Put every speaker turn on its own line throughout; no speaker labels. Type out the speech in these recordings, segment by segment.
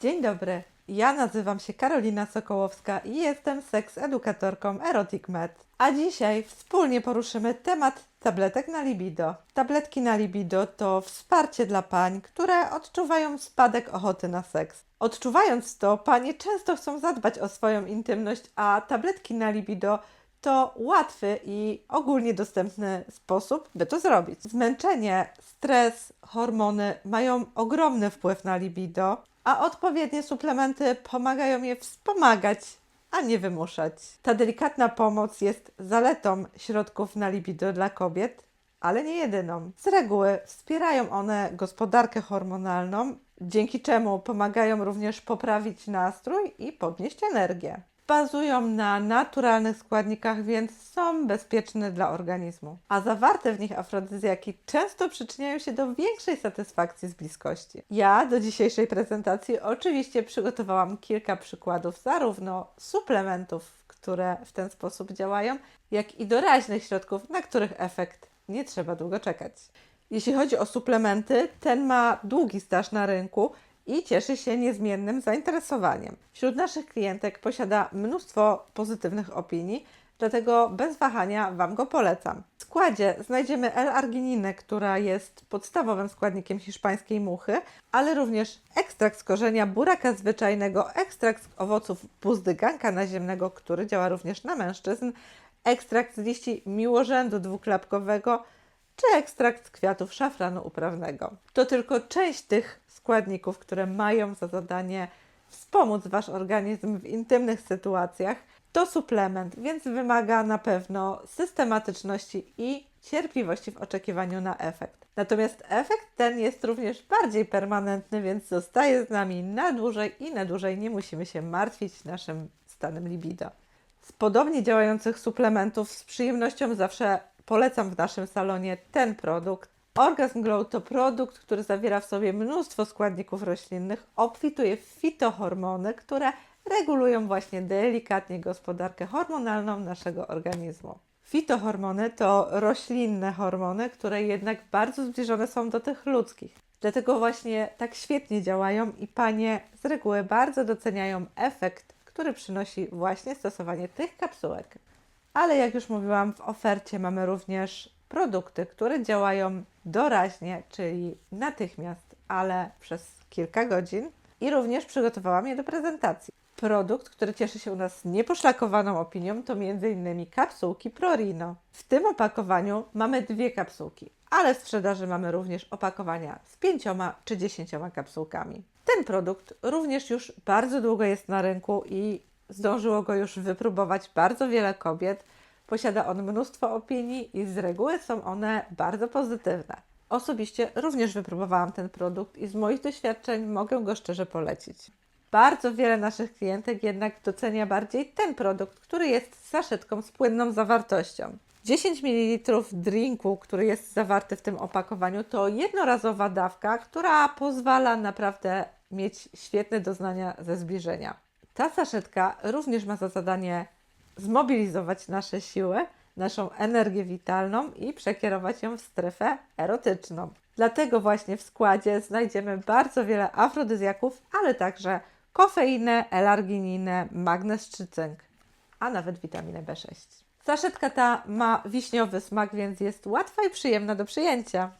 Dzień dobry, ja nazywam się Karolina Sokołowska i jestem seks edukatorką Erotic Med. A dzisiaj wspólnie poruszymy temat tabletek na libido. Tabletki na libido to wsparcie dla pań, które odczuwają spadek ochoty na seks. Odczuwając to, panie często chcą zadbać o swoją intymność, a tabletki na libido to łatwy i ogólnie dostępny sposób, by to zrobić. Zmęczenie, stres, hormony mają ogromny wpływ na libido, a odpowiednie suplementy pomagają je wspomagać, a nie wymuszać. Ta delikatna pomoc jest zaletą środków na libido dla kobiet, ale nie jedyną. Z reguły wspierają one gospodarkę hormonalną, dzięki czemu pomagają również poprawić nastrój i podnieść energię. Bazują na naturalnych składnikach, więc są bezpieczne dla organizmu. A zawarte w nich afrodyzjaki często przyczyniają się do większej satysfakcji z bliskości. Ja do dzisiejszej prezentacji oczywiście przygotowałam kilka przykładów zarówno suplementów, które w ten sposób działają, jak i doraźnych środków, na których efekt nie trzeba długo czekać. Jeśli chodzi o suplementy, ten ma długi staż na rynku i cieszy się niezmiennym zainteresowaniem. Wśród naszych klientek posiada mnóstwo pozytywnych opinii, dlatego bez wahania Wam go polecam. W składzie znajdziemy L-argininę, która jest podstawowym składnikiem hiszpańskiej muchy, ale również ekstrakt z korzenia buraka zwyczajnego, ekstrakt z owoców buzdyganka naziemnego, który działa również na mężczyzn, ekstrakt z liści miłorzędu dwuklapkowego, czy ekstrakt z kwiatów szafranu uprawnego. To tylko część tych składników, które mają za zadanie wspomóc Wasz organizm w intymnych sytuacjach. To suplement, więc wymaga na pewno systematyczności i cierpliwości w oczekiwaniu na efekt. Natomiast efekt ten jest również bardziej permanentny, więc zostaje z nami na dłużej i na dłużej nie musimy się martwić naszym stanem libido. Z podobnie działających suplementów z przyjemnością zawsze polecam w naszym salonie ten produkt. Orgasm Glow to produkt, który zawiera w sobie mnóstwo składników roślinnych, obfituje w fitohormony, które regulują właśnie delikatnie gospodarkę hormonalną naszego organizmu. Fitohormony to roślinne hormony, które jednak bardzo zbliżone są do tych ludzkich. Dlatego właśnie tak świetnie działają i panie z reguły bardzo doceniają efekt, który przynosi właśnie stosowanie tych kapsułek. Ale jak już mówiłam, w ofercie mamy również produkty, które działają doraźnie, czyli natychmiast, ale przez kilka godzin. I również przygotowałam je do prezentacji. Produkt, który cieszy się u nas nieposzlakowaną opinią, to m.in. kapsułki Prorino. W tym opakowaniu mamy dwie kapsułki, ale w sprzedaży mamy również opakowania z pięcioma czy dziesięcioma kapsułkami. Ten produkt również już bardzo długo jest na rynku i zdążyło go już wypróbować bardzo wiele kobiet. Posiada on mnóstwo opinii i z reguły są one bardzo pozytywne. Osobiście również wypróbowałam ten produkt i z moich doświadczeń mogę go szczerze polecić. Bardzo wiele naszych klientek jednak docenia bardziej ten produkt, który jest saszetką z płynną zawartością. 10 ml drinku, który jest zawarty w tym opakowaniu, to jednorazowa dawka, która pozwala naprawdę mieć świetne doznania ze zbliżenia. Ta saszetka również ma za zadanie zmobilizować nasze siły, naszą energię witalną i przekierować ją w strefę erotyczną. Dlatego właśnie w składzie znajdziemy bardzo wiele afrodyzjaków, ale także kofeinę, L-argininę, magnez czy cynk, a nawet witaminę B6. Saszetka ta ma wiśniowy smak, więc jest łatwa i przyjemna do przyjęcia.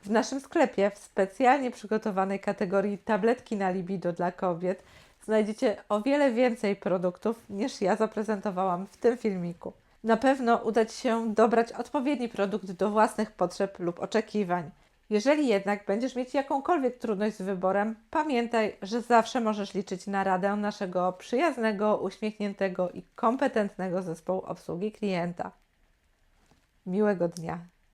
W naszym sklepie w specjalnie przygotowanej kategorii tabletki na libido dla kobiet znajdziecie o wiele więcej produktów niż ja zaprezentowałam w tym filmiku. Na pewno uda Ci się dobrać odpowiedni produkt do własnych potrzeb lub oczekiwań. Jeżeli jednak będziesz mieć jakąkolwiek trudność z wyborem, pamiętaj, że zawsze możesz liczyć na radę naszego przyjaznego, uśmiechniętego i kompetentnego zespołu obsługi klienta. Miłego dnia.